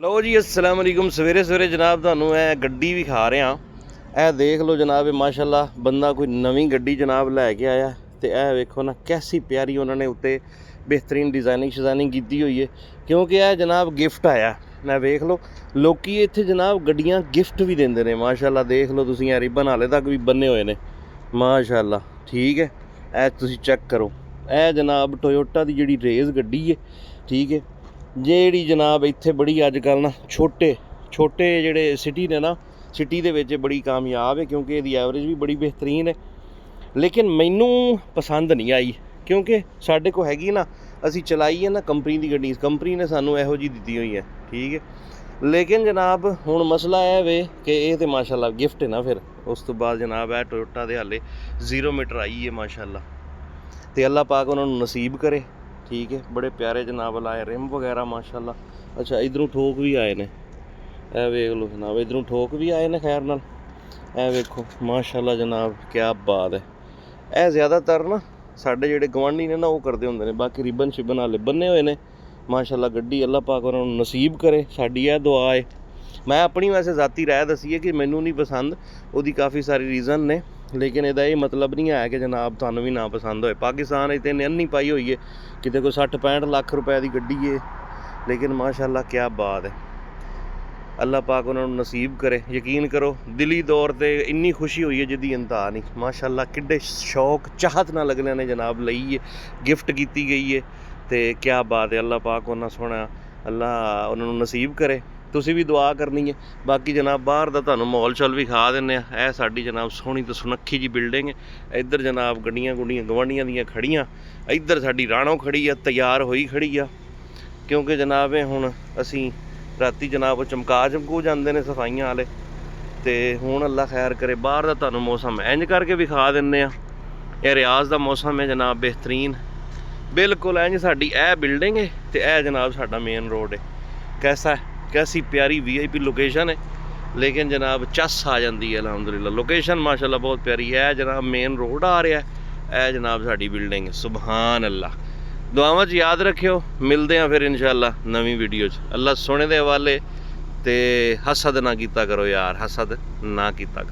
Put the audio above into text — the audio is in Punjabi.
ਲਓ ਜੀ, ਅਸਲਾਮ ਅਲੈਕੁਮ। ਸਵੇਰੇ ਸਵੇਰੇ ਜਨਾਬ ਤੁਹਾਨੂੰ ਇਹ ਗੱਡੀ ਵਿਖਾ ਰਿਹਾ। ਇਹ ਦੇਖ ਲਓ ਜਨਾਬ, ਇਹ ਮਾਸ਼ਾਅੱਲਾ ਬੰਦਾ ਕੋਈ ਨਵੀਂ ਗੱਡੀ ਜਨਾਬ ਲੈ ਕੇ ਆਇਆ। ਤੇ ਇਹ ਵੇਖੋ ਨਾ, ਕੈਸੀ ਪਿਆਰੀ ਉਹਨਾਂ ਨੇ ਉੱਤੇ ਬਿਹਤਰੀਨ ਡਿਜ਼ਾਈਨਿੰਗ ਸ਼ਿਜ਼ਾਈਨਿੰਗ ਕੀਤੀ ਹੋਈ ਹੈ ਕਿਉਂਕਿ ਇਹ ਜਨਾਬ ਗਿਫਟ ਆਇਆ। ਮੈਂ ਵੇਖ ਲਓ, ਲੋਕੀ ਇੱਥੇ ਜਨਾਬ ਗੱਡੀਆਂ ਗਿਫਟ ਵੀ ਦਿੰਦੇ ਨੇ। ਮਾਸ਼ਾਅੱਲਾ ਦੇਖ ਲਓ ਤੁਸੀਂ, ਇਹ ਰਿਬਨ ਹਾਲੇ ਤੱਕ ਵੀ ਬੰਨੇ ਹੋਏ ਨੇ। ਮਾਸ਼ਾਅੱਲਾ, ਠੀਕ ਹੈ? ਇਹ ਤੁਸੀਂ ਚੈੱਕ ਕਰੋ। ਇਹ ਜਨਾਬ ਟੋਯੋਟਾ ਦੀ ਜਿਹੜੀ ਰੇਜ਼ ਗੱਡੀ ਹੈ ਠੀਕ ਹੈ? ਜਿਹੜੀ ਜਨਾਬ ਇੱਥੇ ਬੜੀ ਅੱਜ ਕੱਲ੍ਹ ਨਾ ਛੋਟੇ ਛੋਟੇ ਜਿਹੜੇ ਸਿਟੀ ਨੇ ਨਾ ਸਿਟੀ ਦੇ ਵਿੱਚ ਬੜੀ ਕਾਮਯਾਬ ਹੈ ਕਿਉਂਕਿ ਇਹਦੀ ਐਵਰੇਜ ਵੀ ਬੜੀ ਬਿਹਤਰੀਨ ਹੈ। ਲੇਕਿਨ ਮੈਨੂੰ ਪਸੰਦ ਨਹੀਂ ਆਈ ਕਿਉਂਕਿ ਸਾਡੇ ਕੋਲ ਹੈਗੀ ਨਾ, ਅਸੀਂ ਚਲਾਈ ਹੈ ਨਾ ਕੰਪਨੀ ਦੀ ਗੱਡੀ ਕੰਪਨੀ ਨੇ ਸਾਨੂੰ ਇਹੋ ਜੀ ਦਿੱਤੀ ਹੋਈ ਹੈ, ਠੀਕ ਹੈ। ਲੇਕਿਨ ਜਨਾਬ ਹੁਣ ਮਸਲਾ ਇਹ ਵੇ ਕਿ ਇਹ ਤੇ ਮਾਸ਼ਾਅੱਲਾ ਗਿਫਟ ਹੈ ਨਾ ਫਿਰ, ਉਸ ਤੋਂ ਬਾਅਦ ਜਨਾਬ ਇਹ ਟੋਯੋਟਾ ਦੇ ਹਾਲੇ 0 ਮੀਟਰ ਆਈ ਹੈ ਮਾਸ਼ਾਅੱਲਾ। ਤੇ ਅੱਲਾਹ ਪਾਕ ਉਹਨਾਂ ਨੂੰ ਨਸੀਬ ਕਰੇ। ਠੀਕ ਹੈ, ਬੜੇ ਪਿਆਰੇ ਜਨਾਬ ਲਾਏ, ਰਿਮ ਵਗੈਰਾ ਮਾਸ਼ਾਅੱਲਾ। ਅੱਛਾ, ਇਧਰੋਂ ਠੋਕ ਵੀ ਆਏ ਨੇ। ਇਹ ਵੇਖ ਲਓ ਜਨਾਬ, ਇਧਰੋਂ ਠੋਕ ਵੀ ਆਏ ਨੇ ਖੈਰ ਨਾਲ। ਇਹ ਵੇਖੋ, ਮਾਸ਼ਾਅੱਲਾ ਜਨਾਬ ਕੀ ਬਾਤ ਹੈ। ਇਹ ਜ਼ਿਆਦਾਤਰ ਨਾ ਸਾਡੇ ਜਿਹੜੇ ਗਵਾਂਢੀ ਨੇ ਨਾ, ਉਹ ਕਰਦੇ ਹੁੰਦੇ ਨੇ। ਬਾਕੀ ਰਿਬਨ ਸ਼ਿਬਨ ਵਾਲੇ ਬੰਨੇ ਹੋਏ ਨੇ। ਮਾਸ਼ਾਅੱਲਾ ਗੱਡੀ ਅੱਲਾਹ ਪਾਕ ਉਹਨਾਂ ਨੂੰ ਨਸੀਬ ਕਰੇ, ਸਾਡੀ ਇਹ ਦੁਆ ਹੈ ਮੈਂ ਆਪਣੀ ਵੈਸੇ ਜ਼ਾਤੀ ਰਾਏ ਦਸੀ ਹੈ ਕਿ ਮੈਨੂੰ ਨਹੀਂ ਪਸੰਦ, ਉਹਦੀ ਕਾਫੀ ਸਾਰੀ ਰੀਜ਼ਨ ਨੇ। ਲੇਕਿਨ ਇਹਦਾ ਇਹ ਮਤਲਬ ਨਹੀਂ ਹੈ ਕਿ ਜਨਾਬ ਤੁਹਾਨੂੰ ਵੀ ਨਾ ਪਸੰਦ ਹੋਏ। ਪਾਕਿਸਤਾਨ ਇਤੇ ਨਹੀਂ ਪਾਈ ਹੋਈ ਹੈ ਕਿਤੇ ਕੋਈ 60 65 ਲੱਖ ਰੁਪਏ ਦੀ ਗੱਡੀ ਏ। ਲੇਕਿਨ ਮਾਸ਼ਾਅੱਲਾ ਕੀ ਬਾਤ ਹੈ ਅੱਲਾਹ ਪਾਕ ਉਹਨਾਂ ਨੂੰ ਨਸੀਬ ਕਰੇ। ਯਕੀਨ ਕਰੋ, ਦਿਲੀ ਦੌਰ ਤੇ ਇੰਨੀ ਖੁਸ਼ੀ ਹੋਈ ਹੈ ਜਿਹਦੀ ਇੰਤਹਾ ਨਹੀਂ। ਮਾਸ਼ਾਅੱਲਾ ਕਿੱਡੇ ਸ਼ੌਕ, ਚਾਹਤ ਨਾਲ ਅਗਲਿਆਂ ਨੇ ਜਨਾਬ ਲਈ ਹੈ ਗਿਫਟ ਕੀਤੀ ਗਈ ਹੈ ਤੇ ਕੀ ਬਾਤ ਹੈ ਅੱਲਾਹ ਪਾਕ ਉਹਨਾਂ ਸੋਹਣਾ ਅੱਲਾ ਉਹਨਾਂ ਨੂੰ ਨਸੀਬ ਕਰੇ। ਤੁਸੀਂ ਵੀ ਦੁਆ ਕਰਨੀ ਹੈ। ਬਾਕੀ ਜਨਾਬ, ਬਾਹਰ ਦਾ ਤੁਹਾਨੂੰ ਮਾਹੌਲ ਚੱਲ ਵੀ ਖਾ ਦਿੰਨੇ ਆ। ਇਹ ਸਾਡੀ ਜਨਾਬ ਸੋਹਣੀ ਤੇ ਸੁਨੱਖੀ ਜੀ ਬਿਲਡਿੰਗ ਹੈ। ਇੱਧਰ ਜਨਾਬ ਗੱਡੀਆਂ ਗੁੱਡੀਆਂ ਗਵਾਂਡੀਆਂ ਦੀਆਂ ਖੜੀਆਂ। ਇੱਧਰ ਸਾਡੀ ਰਾਣੋ ਖੜੀ ਆ, ਤਿਆਰ ਹੋਈ ਖੜੀ ਆ। ਕਿਉਂਕਿ ਜਨਾਬ ਇਹ ਹੁਣ ਅਸੀਂ ਰਾਤੀ ਜਨਾਬ ਚਮਕਾ ਚਮਕੂ ਜਾਂਦੇ ਨੇ ਸਫਾਈਆਂ ਵਾਲੇ। ਤੇ ਹੁਣ ਅੱਲਾ ਖੈਰ ਕਰੇ, ਬਾਹਰ ਦਾ ਤੁਹਾਨੂੰ ਮੌਸਮ ਇੰਜ ਕਰਕੇ ਵਿਖਾ ਦਿੰਨੇ ਆ। ਇਹ ਰਿਆਜ਼ ਦਾ ਮੌਸਮ ਹੈ ਜਨਾਬ, ਬਿਹਤਰੀਨ। ਬਿਲਕੁਲ ਇੰਜ ਸਾਡੀ ਇਹ ਬਿਲਡਿੰਗ ਹੈ ਤੇ ਇਹ ਜਨਾਬ ਸਾਡਾ ਮੇਨ ਰੋਡ ਹੈ। ਕੈਸਾ ਹੈ? कैसी प्यारी वीआईपी लोकेशन है लेकिन जनाब चस आ जाती है अलहमदिल्ला लोकेशन माशाल्लाह बहुत प्यारी है जनाब मेन रोड आ रहा है ਇਹ ਜਨਾਬ ਸਾਡੀ ਬਿਲਡਿੰਗ ਸੁਭਾਨ ਅੱਲਾ ਦੁਆਵਾਂ 'ਚ ਯਾਦ ਰੱਖਿਓ ਮਿਲਦੇ ਆ ਫਿਰ ਇਨਸ਼ਾਅੱਲਾ ਨਵੀਂ ਵੀਡੀਓ 'ਚ ਅੱਲਾ ਸੋਹਣੇ ਦੇ ਹਵਾਲੇ ਤੇ ਹਸਦ ਨਾ ਕੀਤਾ ਕਰੋ ਯਾਰ ਹਸਦ ਨਾ ਕੀਤਾ ਕਰੋ।